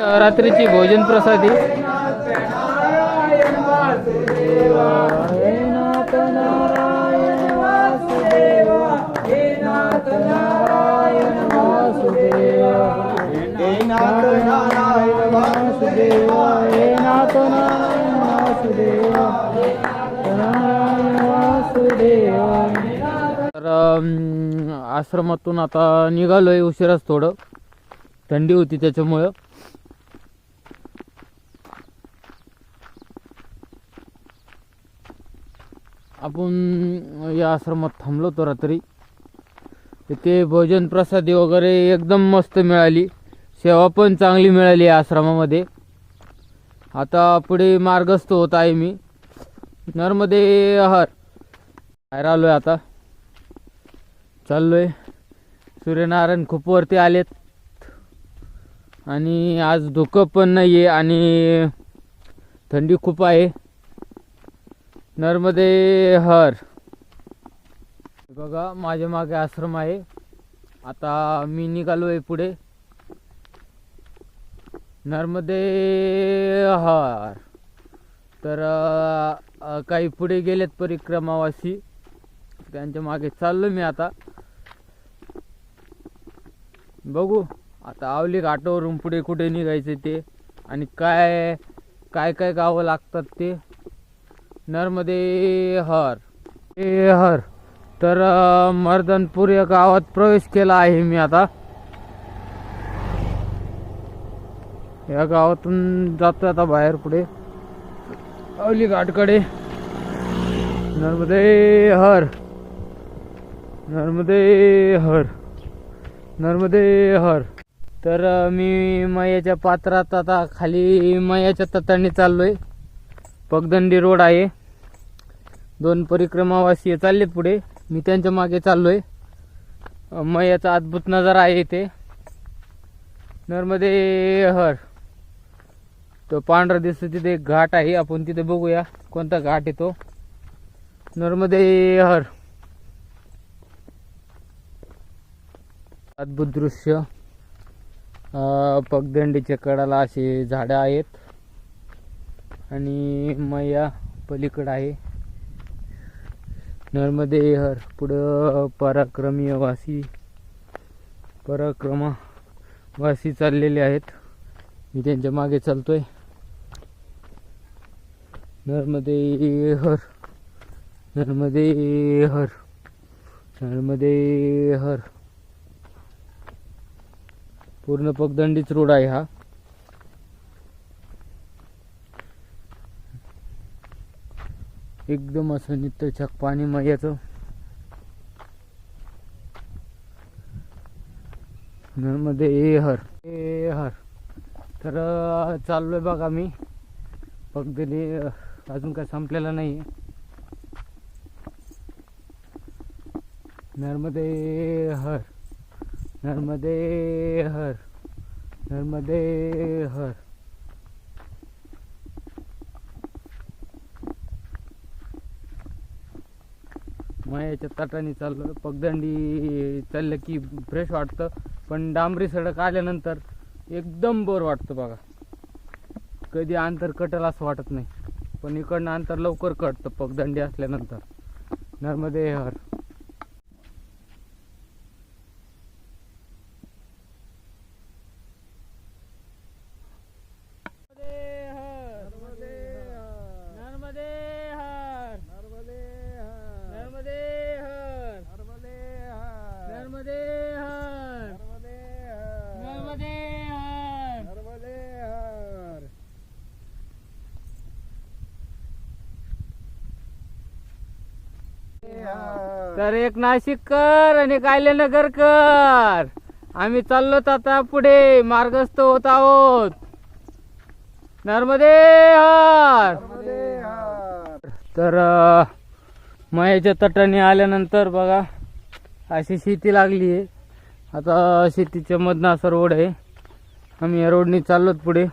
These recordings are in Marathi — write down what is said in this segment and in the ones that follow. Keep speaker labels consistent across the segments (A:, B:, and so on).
A: रात्रीची भोजन प्रसादी. तर आश्रमातून आता निघालोय उशिराच थोडं. थंडी होती त्याच्यामुळं. आपण या आश्रमात थांबलो होतो रात्री. तिथे भोजन प्रसादी वगैरे एकदम मस्त मिळाली. सेवा पण चांगली मिळाली या आश्रमामध्ये. आता पुढे मार्गस्थ होत आहे मी. नर्मदे हर. बाहेर आलोय आता. चाललोय. सूर्यनारायण खूप वरती आलेत. आणि आज धुकं पण नाही आहे आणि थंडी खूप आहे. नर्मदे हर. हे बघा माझ्या मागे आश्रम आहे. आता मी निघालो आहे पुढे. नर्मदे हर. तर काही पुढे गेलेत परिक्रमावासी. त्यांच्या मागे चाललो मी आता. बघू आता आवली घाटावरून पुढे कुठे निघायचं ते आणि काय काय काय गावं लागतात ते. नर्मदे हर. ए हर. तर मर्दनपूर या गावात प्रवेश केला आहे मी आता. या गावातून जातो आता बाहेर पुढे. अवली घाटकडे. नर्मदे हर. नर्मदे हर. नर्मदे हर. तर मी मयाच्या पात्रात आता खाली मयाच्या चाललो चाललोय. पगदंडी रोड आहे. दोन परिक्रमावासी चाललेत पुढे. मी त्यांच्या मागे चाललोय. मयाचा अद्भुत नजारा आहे इथे. नर्मदे हर तो पांढरा दिसतो तिथे एक घाट आहे. आपण तिथे बघूया कोणता घाट येतो नर्मदे हर अद्भुत दृश्य. पगदंडीच्या कडाला असे झाडं आहेत. आणि मैया पलीकडं आहे. नर्मदे हर पुढं पराक्रमीय वासी पराक्रमा वासी चाललेले आहेत. मी त्यांच्या मागे चालतोय. नर्मदे हर नर्मदे हर नर्मदे हर. पूर्ण पगदंडीच रोड आहे हा. एकदम असं नित्य पाणी मयाचं नर्मदे हर ए हर तर अं, चाललोय बघा मी. पगदली अजून काय संपलेला नाही नर्मदे हर नर्मदे हर नर्मदे हर मग याच्या तटाने चाललं पगदंडी चाललं की फ्रेश वाटतं. पण डांबरी सडक आल्यानंतर एकदम बोर वाटतं बघा. कधी अंतर कटल असं वाटत नाही. पण इकडनं अंतर लवकर कटतं पगदंडी असल्यानंतर. नर्मदे हर नर्मदे हर नर्मदे हर नर्मदे हर नर्मदे हर नर्मदे हर तर एक नाशिककर आणि एक आयलेनगरकर आम्ही चाललोत आता पुढे मार्गस्थ होत आहोत. नर्मदे हर. तर मयाच्या तटाने आल्यानंतर बघा अशी शेती लागली आहे आता शेतीच्या मधनं असा रोड आहे. आम्ही या रोडने चाललोत पुढे.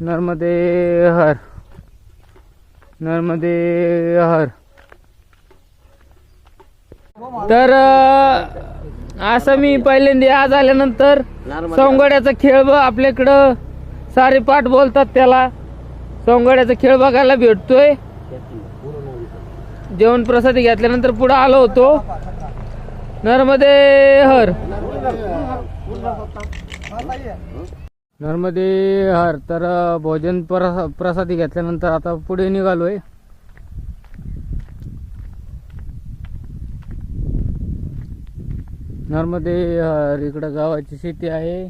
A: नर्मदे हर. नर्मदे हर. तर असं मी पहिल्यांदा आज आल्यानंतर सोंगड्याचा खेळ ब आपल्याकडं सारे पाठ बोलतात त्याला. सोंगड्याचा खेळ बघायला भेटतोय. जेवण प्रसादी घेतल्यानंतर पुढे आलो होतो. नर्मदे हर. नर्मदे हर तर भोजन प्रसा- प्रसादी घेतल्यानंतर आता पुढे निघालो आहे नर्मदे हर इकडं गावाची शेती आहे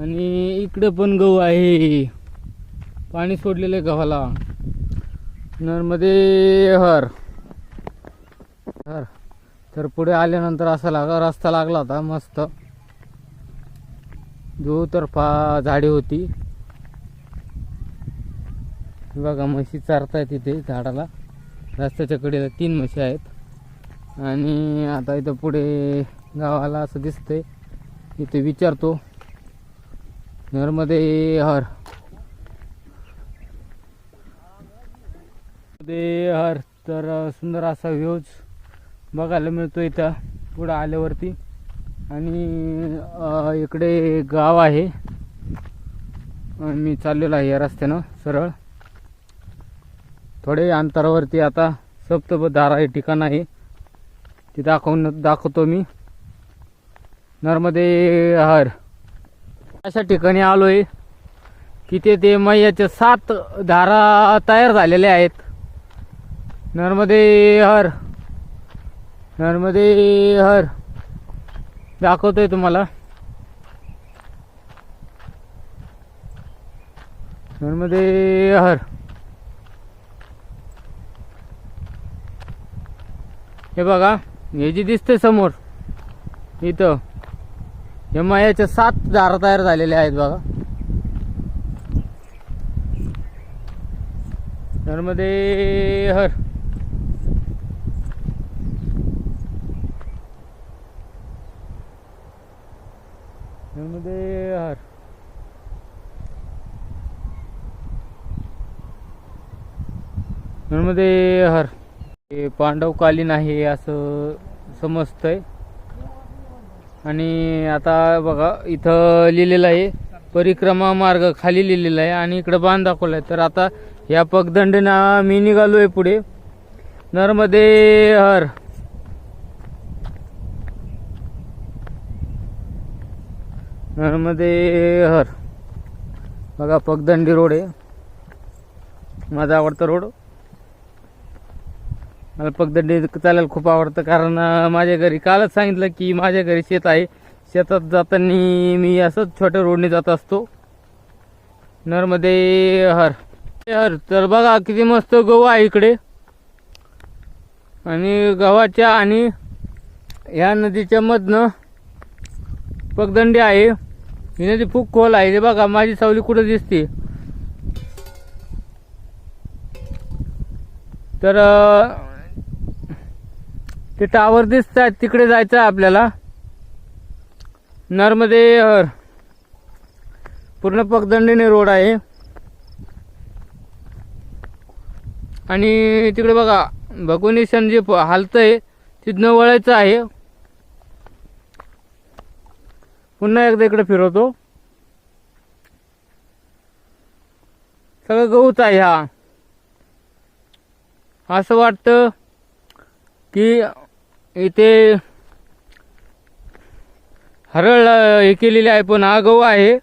A: आणि इकडं पण गहू आहे. पाणी सोडलेलं आहे गव्हाला. नर्मदे हर. हर. तर पुढे आल्यानंतर असा लागा रस्ता लागला होता मस्त. दुतर्फा झाडे होती. बघा म्हशी चारताय तिथे झाडाला. रस्त्याच्या कडेला तीन म्हशी आहेत. आणि आता इथं पुढे गावाला असं दिसतंय. इथे विचारतो. नर्मदे हर. नर्मदे हर तर सुंदर असा व्ह्यूज बघायला मिळतो इथं. पुढं आल्यावरती. आणि इकडे गाव आहे. मी चाललेलो आहे या रस्त्यानं सरळ. थोडे अंतरावरती आता सप्तपधारा हे ठिकाण आहे. ते दाखवून दाखवतो मी. नर्मदे हर. अशा ठिकाणी आलो आहे की ते ते मैयाच्या सात धारा तयार झालेल्या आहेत. नर्मदे हर. नर्मदे हर. दाखवतोय तुम्हाला. नर्मदे हर. हे बघा हे जी दिसते समोर इथं हे मायाच्या सात दारा तयार झालेल्या आहेत बघा. नर्मदे हर. नर्मदे हर. नर्मदे हर. हे पांडवकालीन आहे असं समजतंय. आणि आता बघा इथं लिहिलेलं आहे परिक्रमा मार्ग खाली लिहिलेला आहे आणि इकडं बांध दाखवला आहे. तर आता या पगदंडीना मी निघालोय पुढे. नर्मदे हर. नर्मदे हर. बघा पगदंडी रोड आहे. माझा आवडता रोड. मला पगदंडी चालायला खूप आवडतं कारण माझ्या घरी कालच सांगितलं की माझ्या घरी शेत आहे. शेतात जाताना मी असंच छोट्या रोडने जात असतो. नर्मदे हर. हर. तर बघा किती मस्त गहू आहे इकडे. आणि गव्हाच्या आणि ह्या नदीच्या मधनं पगदंडी आहे. ही नदी खूप खोल आहे. ते बघा माझी सावली कुठं दिसते? तर ते टावर दिसत आहेत. तिकडे जायचं आहे आपल्याला. नर्मदे हर पूर्ण पगदंडीने रोड आहे. आणि तिकडे बघा भगवनी जे प- हालतंय. तिथनं वळायचं आहे. पुन्हा एकदा इकडे फिरवतो. सगळं गहूच आहे हा. असं वाटतं की इथे हरळ हे केलेली आहे पण हा गहू आहे.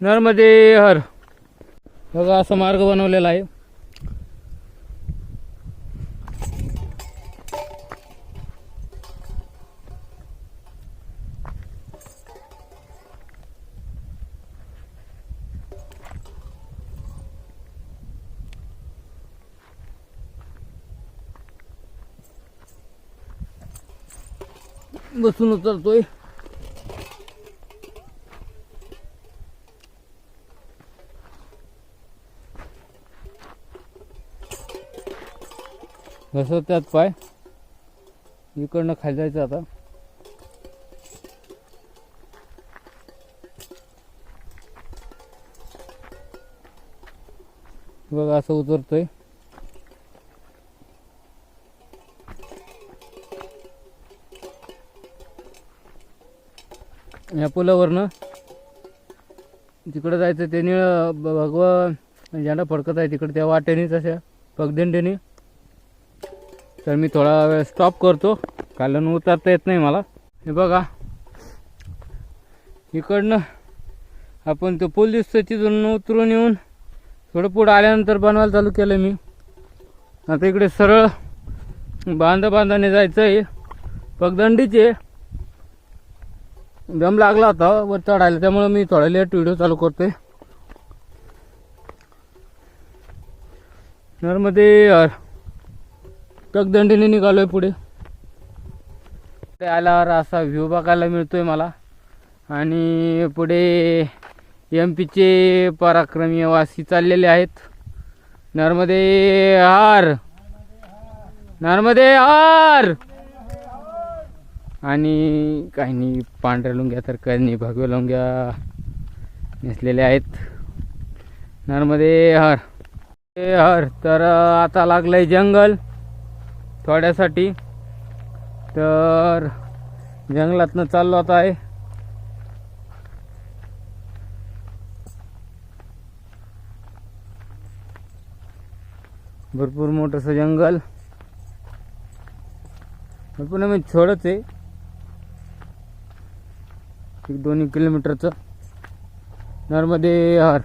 A: नर्मदे हर. बघा असा मार्ग बनवलेला आहे. बसून उतरतोय. घसरत त्यात पाय. इकडनं खाली जायचं आता. बघा असं उतरतोय. या पुलावरनं तिकडं जायचं ते निळ ब- भगवा झेंडा फडकत आहे तिकडे त्या वाटेनेच अशा पगदंडीने. तर मी थोडा वेळ स्टॉप करतो. कारण उतरता येत नाही मला. हे बघा. इकडनं आपण तो पूल दिसतो तिथून उतरून येऊन. थोडं पुढं आल्यानंतर बनवायला चालू केलं मी. आता इकडे सरळ बांधा बांधाने जायचं आहे पगदंडीचे. दम लागला होता वर चढायला. त्यामुळे मी थोडा लेट व्हिडिओ चालू करतोय. नर्मदे टकदंडीने निघालोय पुढे. आल्यावर असा व्ह्यू बघायला मिळतोय मला. आणि पुढे एम पीचे पराक्रमी वासी चाललेले आहेत. नर्मदे हार! नर्मदे हार! आणि काही नाही पांढऱ्या लुंग्या तर काही नाही भगव्या लुंग्या नेसलेल्या आहेत. नर्मदे हर हे हर. तर आता लागलंय जंगल थोड्यासाठी. तर जंगलातनं चाललो आता आहे. भरपूर मोठंसं जंगल. पुन्हा म्हणजे मी छोडच आहे. एक दोन्ही किलोमीटरचं. नर्मदे हर.